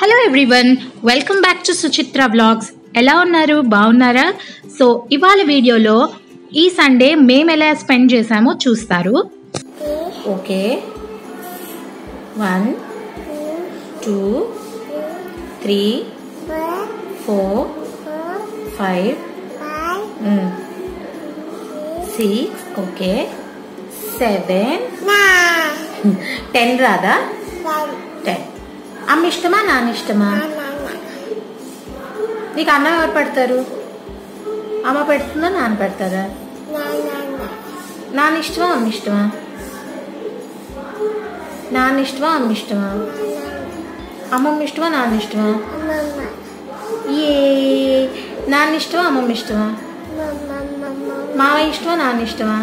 Hello everyone welcome back to Suchitra vlogs ఎలా ఉన్నారు? బాగున్నారా? సో ఇవాళ వీడియోలో ఈ సండే మేము ఎలా స్పెండ్ చేసామో చూస్తారు. Okay. One two three four five six okay seven ten రాదా? అమ్మ ఇష్టమా నాన్న ఇష్టమా నీకు అన్నం ఎవరు పెడతారు? అమ్మ పెడుతుందా నాన్న పెడతారా? నాన్న ఇష్టమా అమ్మ ఇష్టమా నాన్న ఇష్టమా అమ్మ ఇష్టమా అమ్మమ్మ ఇష్టమా నాన్న ఇష్టమా ఏ నాన్న ఇష్టమా అమ్మమ్మ ఇష్టమా మావయ్య ఇష్టమా నాన్న ఇష్టమా?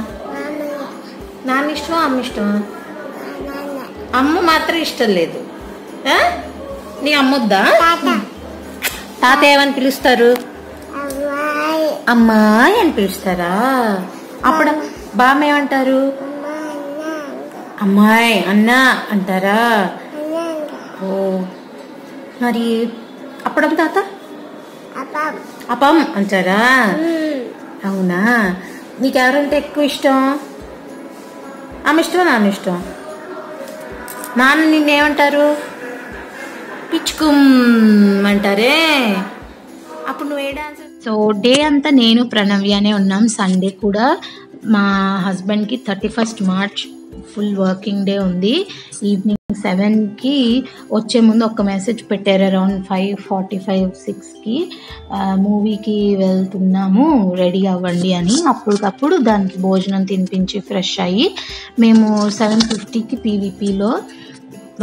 నాన్న ఇష్టమా అమ్మ ఇష్టమా? అమ్మ మాత్రం ఇష్టం లేదు. నీ అమ్మొద్దా? తాత. ఏమని పిలుస్తారు. అమ్మాయి. అని పిలుస్తారా? అప్పుడు బామ్మ ఏమంటారు అమ్మాయి అన్నా అంటారా? ఓ. మరి అప్పుడప్పుడు తాత? అపం అంటారా? అవునా? నీకెవరంటే ఎక్కువ ఇష్టం? ఆమె ఇష్టమా నాన్న ఇష్టం? నాన్న నిన్నేమంటారు? పిచ్చుకుమ్ అంటారే అప్పుడు నువ్వు ఏ డాన్స్? సో డే అంతా నేను ప్రణవ్యనే ఉన్నాం. సండే కూడా మా హస్బెండ్కి thirty first March full working day ఉంది. ఈవినింగ్ సెవెన్కి వచ్చే ముందు ఒక మెసేజ్ పెట్టారు అరౌండ్ ఫైవ్ ఫార్టీ ఫైవ్ సిక్స్కి. మూవీకి వెళ్తున్నాము రెడీ అవ్వండి అని. అప్పటికప్పుడు దానికి భోజనం తినిపించి ఫ్రెష్ అయ్యి మేము సెవెన్ ఫిఫ్టీకి పీవీపీలో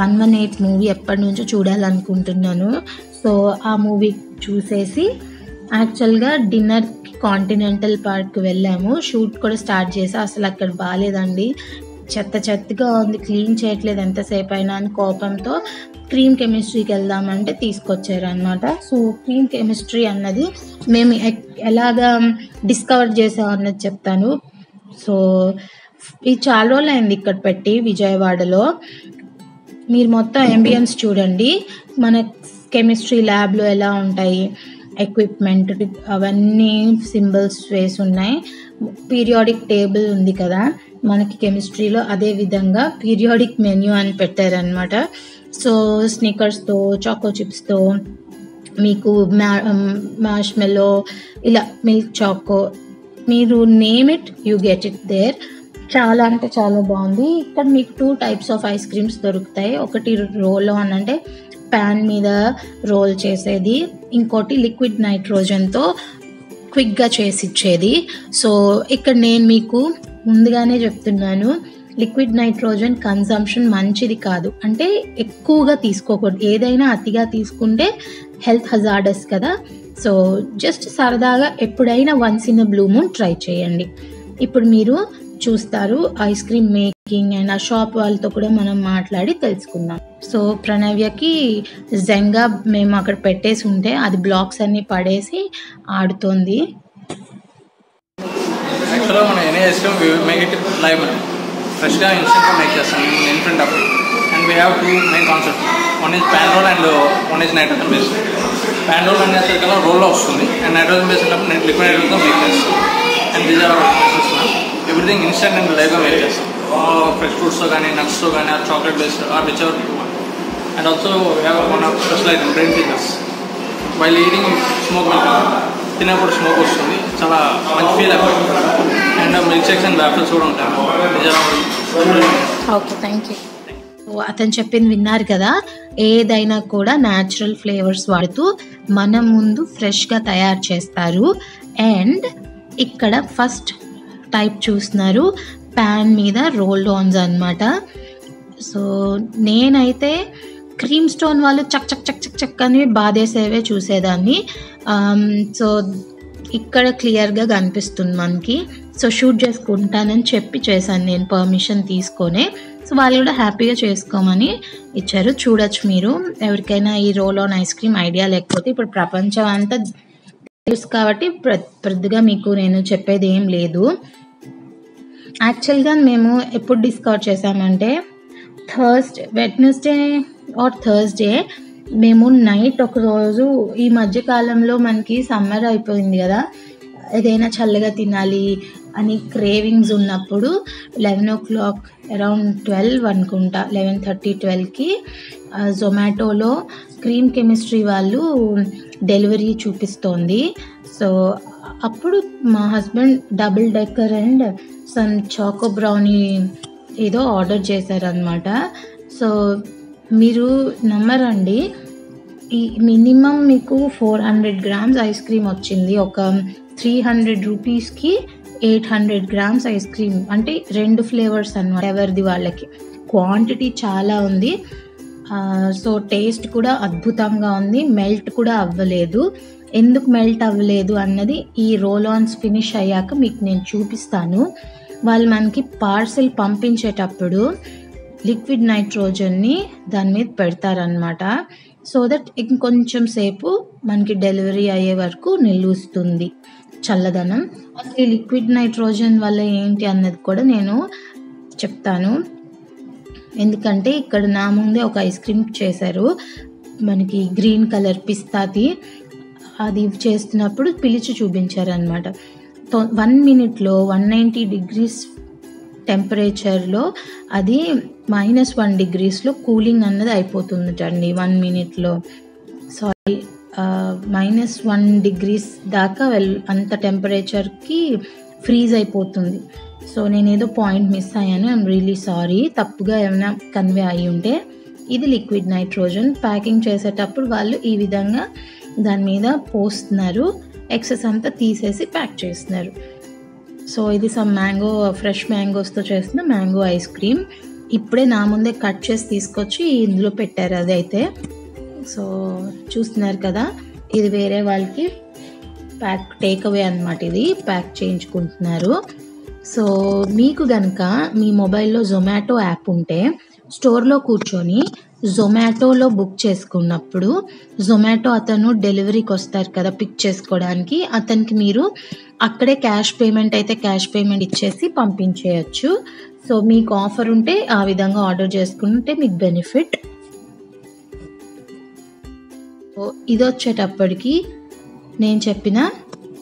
వన్ వన్ ఎయిట్ మూవీ ఎప్పటి నుంచో చూడాలనుకుంటున్నాను. సో ఆ మూవీ చూసేసి యాక్చువల్గా డిన్నర్కి కాంటినెంటల్ పార్క్ వెళ్ళాము. షూట్ కూడా స్టార్ట్ చేసి. అసలు అక్కడ బాగాలేదండి చెత్త చెత్తగా ఉంది. క్లీన్ చేయట్లేదు ఎంతసేపు అయినా అని కోపంతో క్రీమ్ కెమిస్ట్రీకి వెళ్దామంటే తీసుకొచ్చారు అనమాట సో క్రీమ్ కెమిస్ట్రీ అన్నది మేము ఎక్- ఎలాగా డిస్కవర్ చేసాం అన్నది చెప్తాను. సో ఇది చాలా రోజులు అయింది ఇక్కడ పెట్టి విజయవాడలో. మీరు మొత్తం ఎంబియన్స్ చూడండి. మన కెమిస్ట్రీ ల్యాబ్లో ఎలా ఉంటాయి ఎక్విప్మెంట్ అవన్నీ సింబల్స్ వేసి ఉన్నాయి. పీరియాడిక్ టేబుల్ ఉంది కదా. మనకి కెమిస్ట్రీలో అదే విధంగా పీరియాడిక్ మెన్యూ అని పెట్టారనమాట సో స్నికర్స్తో చాకో చిప్స్తో మీకు మ్యా మ్యాష్ మెలో ఇలా మిల్క్ చాకో మీరు name it you get it there చాలా అంటే చాలా బాగుంది. ఇక్కడ మీకు two types of ice creams దొరుకుతాయి. ఒకటి రోల్ ఆన్ అంటే ప్యాన్ మీద రోల్ చేసేది. ఇంకోటి లిక్విడ్ నైట్రోజన్తో క్విక్గా చేసి ఇచ్చేది. సో ఇక్కడ నేను మీకు ముందుగానే చెప్తున్నాను. లిక్విడ్ నైట్రోజన్ కన్సంప్షన్ మంచిది కాదు. అంటే ఎక్కువగా తీసుకోకూడదు. ఏదైనా అతిగా తీసుకుంటే హెల్త్ హజార్డస్ కదా. సో జస్ట్ సరదాగా ఎప్పుడైనా once in blue moon try చేయండి. ఇప్పుడు మీరు చూస్తారు. ఐస్ క్రీమ్ మేకింగ్ అండ్ ఆ షాప్ వాళ్ళతో కూడా మనం మాట్లాడి తెలుసుకుందాం. సో ప్రణవ్యకి జెంగా మేము అక్కడ పెట్టేసి ఉంటే అది బ్లాక్స్ అన్ని పడేసి ఆడుతోంది. యాక్చువల్గా మనం ఎనీ మేక్ ఇట్ లైవ్ ఫ్రెష్గా ఇన్స్టెంట్గా మేక్ చేస్తాం. In front of and we have two main concept one is pan roll and one is nitrogen base pan roll అనేది రోల్లో వస్తుంది. అండ్ నైట్రోజన్ బేస్ ఉన్నప్పుడు నేను లిక్విడ్ నైట్రోజన్తో మేక్ చేస్తాను. And these are everything instant and లైవ్గా make చేస్తాం fresh ఫ్రూట్స్తో కానీ నట్స్తో కానీ ఆ chocolate based or which ever and also have one of special item brain features while eating smoke తినప్పుడు smoke వస్తుంది. చాలా మంచి ఫీల్ అయిపోతుంది and milk shakes and waffles కూడా ఉంటాయి. ఓకే థ్యాంక్ యూ అతను చెప్పింది విన్నారు కదా? ఏదైనా కూడా న్యాచురల్ ఫ్లేవర్స్ వాడుతూ మన ముందు ఫ్రెష్గా తయారు చేస్తారు. అండ్ ఇక్కడ ఫస్ట్ టైప్ చూస్తున్నారు. ప్యాన్ మీద రోల్ ఆన్స్ అన్నమాట. సో నేనైతే క్రీమ్ స్టోన్ వాళ్ళు చక్ చక్ చక్ చక్ చక్ అని బాధేసేవే చూసేదాన్ని. సో ఇక్కడ క్లియర్గా కనిపిస్తుంది మనకి. సో షూట్ చేసుకుంటానని చెప్పి చేశాను నేను పర్మిషన్ తీసుకొని. సో వాళ్ళు కూడా హ్యాపీగా చేసుకోమని ఇచ్చారు. చూడొచ్చు మీరు. ఎవరికైనా ఈ roll on ice cream idea లేకపోతే ఇప్పుడు ప్రపంచం అంతా తెలుసు కాబట్టి ప్ర పెద్దగా మీకు నేను చెప్పేది ఏం లేదు. యాక్చువల్గా మేము ఎప్పుడు డిస్కవర్ చేసామంటే థర్స్డే వెడ్నెస్డే ఆర్ థర్స్డే మేము నైట్ ఒకరోజు ఈ మధ్య కాలంలో మనకి సమ్మర్ అయిపోయింది కదా. ఏదైనా చల్లగా తినాలి అని క్రేవింగ్స్ ఉన్నప్పుడు eleven o'clock around twelve అనుకుంటా లెవెన్ థర్టీ ట్వెల్వ్కి జొమాటోలో క్రీమ్ కెమిస్ట్రీ వాళ్ళు డెలివరీ చూపిస్తోంది. సో అప్పుడు మా husband double decker and some choco brownie ఏదో ఆర్డర్ చేశారనమాట సో మీరు నమ్మరండి. ఈ మినిమం మీకు four hundred grams ice cream వచ్చింది. ఒక త్రీ హండ్రెడ్ రూపీస్కి eight hundred grams ice cream అంటే రెండు ఫ్లేవర్స్ అన్నమాట ఎవరిది వాళ్ళకి. క్వాంటిటీ చాలా ఉంది. సో టేస్ట్ కూడా అద్భుతంగా ఉంది. మెల్ట్ కూడా అవ్వలేదు. ఎందుకు మెల్ట్ అవ్వలేదు అన్నది ఈ రోల్ ఆన్స్ ఫినిష్ అయ్యాక మీకు నేను చూపిస్తాను. వాళ్ళు మనకి పార్సెల్ పంపించేటప్పుడు లిక్విడ్ నైట్రోజన్ని దాని మీద పెడతారనమాట సో దట్ ఇంకొంచెం సేపు మనకి డెలివరీ అయ్యే వరకు నిలుస్తుంది చల్లదనం. అసలు ఈ లిక్విడ్ నైట్రోజన్ వల్ల ఏంటి అన్నది కూడా నేను చెప్తాను. ఎందుకంటే ఇక్కడ నా ముందే ఒక ఐస్ క్రీమ్ చేశారు. మనకి గ్రీన్ కలర్ పిస్తాది. అది చేస్తున్నప్పుడు పిలిచి చూపించారనమాట వన్ మినిట్లో వన్ నైంటీ డిగ్రీస్ టెంపరేచర్లో అది మైనస్ వన్ డిగ్రీస్లో కూలింగ్ అన్నది అయిపోతుందటండి వన్ మినిట్లో సారీ మైనస్ వన్ డిగ్రీస్ దాకా వెల్ అంత టెంపరేచర్కి ఫ్రీజ్ అయిపోతుంది. సో నేను ఏదో పాయింట్ మిస్ అయ్యాను ఐఎమ్ రియలీ సారీ తప్పుగా ఏమైనా కన్వే అయి ఉంటే ఇది లిక్విడ్ నైట్రోజన్ ప్యాకింగ్ చేసేటప్పుడు వాళ్ళు ఈ విధంగా దాని మీద పోస్తున్నారు. ఎక్సెస్ అంతా తీసేసి ప్యాక్ చేస్తున్నారు. సో ఇది సమ్ మ్యాంగో ఫ్రెష్ మ్యాంగోస్తో చేసిన మ్యాంగో ఐస్ క్రీమ్ ఇప్పుడే నా ముందే కట్ చేసి తీసుకొచ్చి ఇందులో పెట్టారు అది అయితే. సో చూస్తున్నారు కదా ఇది వేరే వాళ్ళకి ప్యాక్ టేక్ అవే అనమాట ఇది ప్యాక్ చేయించుకుంటున్నారు. సో మీకు గనక మీ మొబైల్లో జొమాటో యాప్ ఉంటే స్టోర్లో కూర్చొని జొమాటోలో బుక్ చేసుకున్నప్పుడు జొమాటో అతను డెలివరీకి వస్తారు కదా పిక్ చేసుకోవడానికి. అతనికి మీరు అక్కడే క్యాష్ పేమెంట్ అయితే క్యాష్ పేమెంట్ ఇచ్చేసి పంపించేయచ్చు. సో మీకు ఆఫర్ ఉంటే ఆ విధంగా ఆర్డర్ చేసుకుంటే మీకు బెనిఫిట్. సో ఇది వచ్చేటప్పటికి నేను చెప్పిన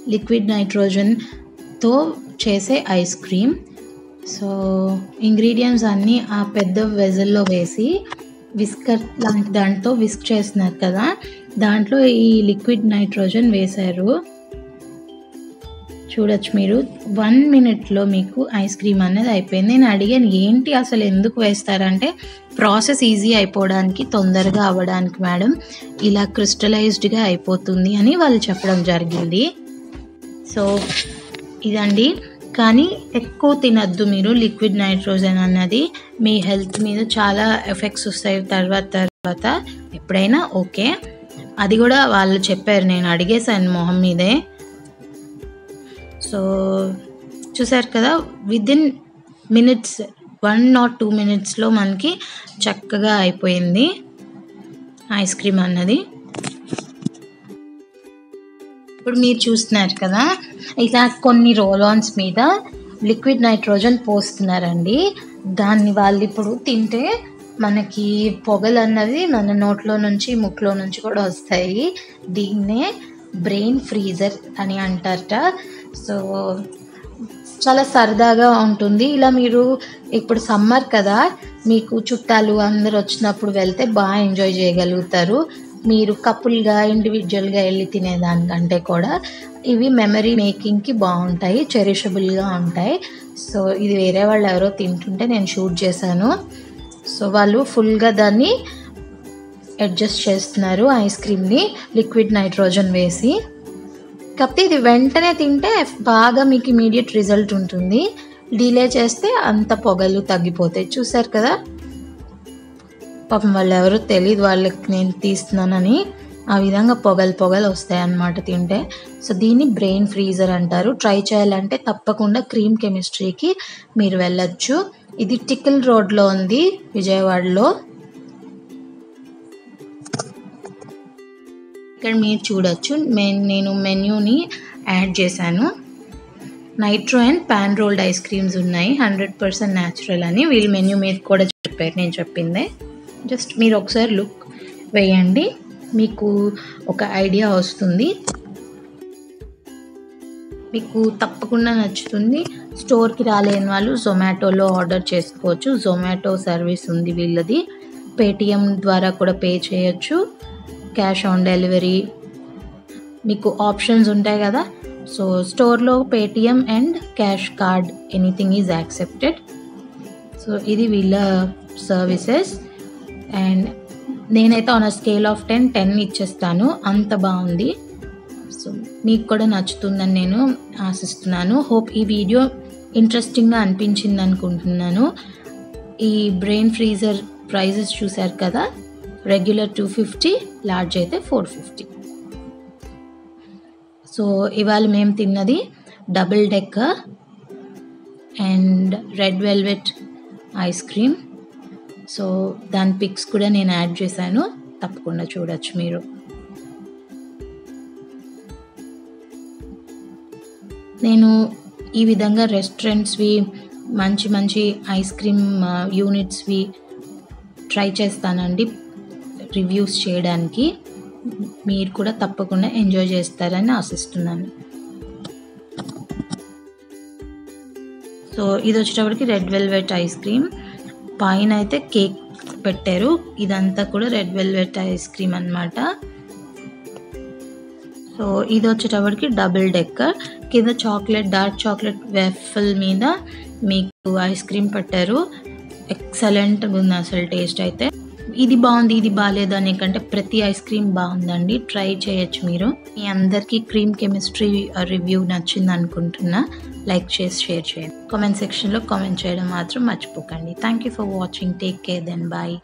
లిక్విడ్ నైట్రోజన్తో చేసే ఐస్ క్రీమ్. సో ఇంగ్రీడియంట్స్ అన్నీ ఆ పెద్ద వెజల్లో వేసి విస్కర్ లాంటి దాంట్లో విస్క్ చేస్తున్నారు కదా. దాంట్లో ఈ లిక్విడ్ నైట్రోజన్ వేశారు. చూడొచ్చు మీరు. వన్ మినిట్లో మీకు ఐస్ క్రీమ్ అనేది అయిపోయింది. నేను అడిగాను ఏంటి అసలు ఎందుకు వేస్తారంటే ప్రాసెస్ ఈజీ అయిపోవడానికి తొందరగా అవ్వడానికి మేడం ఇలా క్రిస్టలైజ్డ్గా అయిపోతుంది అని వాళ్ళు చెప్పడం జరిగింది. సో ఇదండి. కానీ ఎక్కువ తినద్దు మీరు లిక్విడ్ నైట్రోజన్ అన్నది. మీ హెల్త్ మీద చాలా ఎఫెక్ట్స్ వస్తాయి తర్వాత తర్వాత. ఎప్పుడైనా ఓకే. అది కూడా వాళ్ళు చెప్పారు నేను అడిగేశాను మొహం మీదే. సో చూసారు కదా within minutes one not two మినిట్స్లో మనకి చక్కగా అయిపోయింది. ఐస్ క్రీమ్ అన్నది. ఇప్పుడు మీరు చూస్తున్నారు కదా ఇలా కొన్ని రోలాన్స్ మీద లిక్విడ్ నైట్రోజన్ పోస్తున్నారండి. దాన్ని వాళ్ళు ఇప్పుడు తింటే మనకి పొగలు అన్నవి మన నోట్లో నుంచి ముక్కులో నుంచి కూడా వస్తాయి. దీన్నే బ్రెయిన్ ఫ్రీజర్ అని అంటారట. సో చాలా సరదాగా ఉంటుంది. ఇలా మీరు ఇప్పుడు సమ్మర్ కదా మీకు చుట్టాలు అందరు వచ్చినప్పుడు వెళ్తే బాగా ఎంజాయ్ చేయగలుగుతారు. మీరు కపుల్గా ఇండివిజువల్గా వెళ్ళి తినేదానికంటే కూడా ఇవి మెమరీ మేకింగ్కి బాగుంటాయి చెరిషబుల్గా ఉంటాయి. సో ఇది వేరే వాళ్ళు ఎవరో తింటుంటే నేను షూట్ చేశాను. సో వాళ్ళు ఫుల్గా దాన్ని అడ్జస్ట్ చేస్తున్నారు ఐస్ క్రీమ్ని లిక్విడ్ నైట్రోజన్ వేసి. కాకపోతే ఇది వెంటనే తింటే బాగా మీకు ఇమీడియట్ రిజల్ట్ ఉంటుంది. డిలే చేస్తే అంత పొగలు తగ్గిపోతాయి. చూసారు కదా? పాపం వాళ్ళు ఎవరో తెలియదు వాళ్ళకి నేను తీస్తున్నానని ఆ విధంగా పొగలు పొగలు వస్తాయి అన్నమాట తింటే. సో దీన్ని బ్రెయిన్ ఫ్రీజర్ అంటారు. ట్రై చేయాలంటే తప్పకుండా క్రీమ్ కెమిస్ట్రీకి మీరు వెళ్ళొచ్చు. ఇది టికిల్ రోడ్లో ఉంది విజయవాడలో. ఇక్కడ మీరు చూడొచ్చు నేను మెన్యూని యాడ్ చేశాను. Nitro and pan rolled ice creams ఉన్నాయి హండ్రెడ్ పర్సెంట్ న్యాచురల్ అని. వీళ్ళు మెన్యూ మీద కూడా చెప్పారు నేను చెప్పిందే. జస్ట్ మీరు ఒకసారి లుక్ వేయండి. మీకు ఒక ఐడియా వస్తుంది. మీకు తప్పకుండా నచ్చుతుంది. స్టోర్కి రాలేని వాళ్ళు జొమాటోలో ఆర్డర్ చేసుకోవచ్చు. జొమాటో సర్వీస్ ఉంది వీళ్ళది. పేటిఎం ద్వారా కూడా పే చేయొచ్చు. క్యాష్ ఆన్ డెలివరీ మీకు ఆప్షన్స్ ఉంటాయి కదా. సో స్టోర్లో Paytm and cash card anything is accepted. So ఇది వీళ్ళ సర్వీసెస్. అండ్ నేనైతే on a scale of ten ten ఇచ్చేస్తాను. అంత బాగుంది. సో మీకు కూడా నచ్చుతుందని నేను ఆశిస్తున్నాను. హోప్ ఈ వీడియో ఇంట్రెస్టింగ్గా అనిపించింది అనుకుంటున్నాను. ఈ బ్రెయిన్ ఫ్రీజర్ ప్రైజెస్ చూశారు కదా? రెగ్యులర్ టూ ఫిఫ్టీ లార్జ్ అయితే ఫోర్ ఫిఫ్టీ సో ఇవాళ మేము తిన్నది double decker and red velvet ice cream so దాని పిక్స్ కూడా నేను యాడ్ చేశాను. తప్పకుండా చూడొచ్చు మీరు. నేను ఈ విధంగా రెస్టారెంట్స్వి మంచి మంచి ఐస్ క్రీమ్ యూనిట్స్వి ట్రై చేస్తానండి రివ్యూస్ చేయడానికి. మీరు కూడా తప్పకుండా ఎంజాయ్ చేస్తారని ఆశిస్తున్నాను. సో ఇది వచ్చేటప్పటికి రెడ్ వెల్వెట్ ఐస్ క్రీమ్. పైన అయితే కేక్ పెట్టారు. ఇదంతా కూడా రెడ్ వెల్వెట్ ఐస్ క్రీమ్ అనమాట సో ఇది వచ్చేటప్పటికి డబుల్ డెక్కర్. కింద చాక్లెట్ డార్క్ చాక్లెట్ వెఫల్ మీద మీకు ఐస్ క్రీమ్ పెట్టారు. ఎక్సలెంట్ ఉంది అసలు టేస్ట్ అయితే. ఇది బాగుంది ఇది బాగాలేదు అనే కంటే ప్రతి ఐస్ క్రీమ్ బాగుందండి. ట్రై చేయొచ్చు మీరు. మీ అందరికీ క్రీమ్ కెమిస్ట్రీ రివ్యూ నచ్చింది అనుకుంటున్నా. లైక్ చేసి షేర్ చేయండి. కామెంట్ సెక్షన్లో కామెంట్ చేయడం మాత్రం మర్చిపోకండి. Thank you for watching take care then bye